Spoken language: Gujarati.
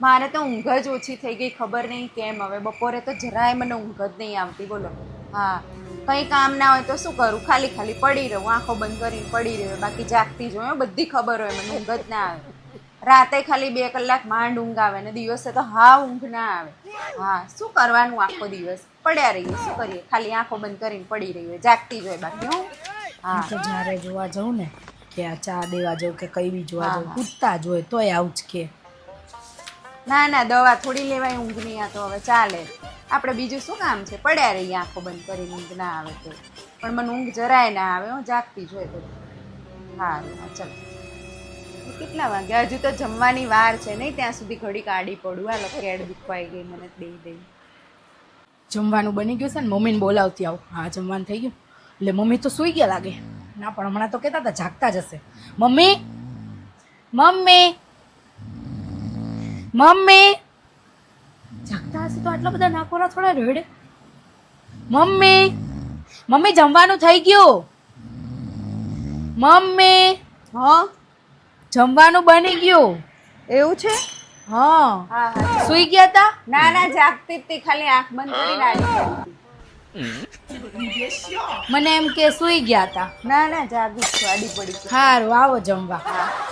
મારે તો ઊંઘ જ ઓછી થઈ ગઈ ખબર નહીં કેમ. હવે બપોરે તો જરાય મને ઊંઘ જ નહીં આવતી બોલો. હા. કંઈ કામ ના હોય તો શું કરું? ખાલી ખાલી પડી રહું આંખો બંધ કરીને પડી રહ્યો બાકી જાગતી જ હોય બધી ખબર હોય મને ઊંઘ જ ના આવે. રાતે ખાલી બે કલાક માંડ ઊંઘ આવે ને દિવસે તો હા ઊંઘ ના આવે. હા શું કરવાનું આખો દિવસ? પડ્યા રહીએ શું કરીએ? ખાલી આંખો બંધ કરીને પડી રહીએ જાગતી જ હોય બાકી હું. હા. તો જ્યારે જોવા જાઉં ને કે આ ચા દેવા જાઉં કે કઈ બી જોવા જાઉં જ હોય તોય આવું જ કે. ના ના, દવા થોડી લેવાય, ઊંઘ નહીં આ તો હવે ચાલે. આપણે બીજું શું કામ છે? પડ્યા રહીએ, આંખો બંધ કરીને ઊંઘ ના આવે તો. પણ મને ઊંઘ જરાય ના આવે, હું, જાગતી જ હોય તો. હા ચાલો. કેટલા વાગ્યા હજુ તો જમવાની વાર છે, નહીં? ત્યાં સુધી ઘડી કાઢી પડું. આ લોકો કેડ દુખવાઈ ગઈ મને, દઈ દઈ. જમવાનું બની ગયું છે ને, મમ્મીને બોલાવતી આવું. હા, જમવાનું થઈ ગયું. એટલે મમ્મી તો સૂઈ ગયા લાગે. ના, પણ હમણાં તો કહેતા હતા, જાગતા જ હશે. Mummy mummy mummy. જાગતા હશે તો આટલા બધા નાકોરા થોડા રેડે. મમ્મી. મમ્મી જમવાનું થઈ ગયું? મમ્મી. હા. જમવાનું બની ગયું? એવું છે? હા. હા હા. ગયા તા? ના ના જાગતી હતી ખાલી આંખ બંધ કરી નાખી મને એમ કે સુઈ ગયા તા. ના ના જાગી છું આડી પડી સારું આવો જમવા. હા.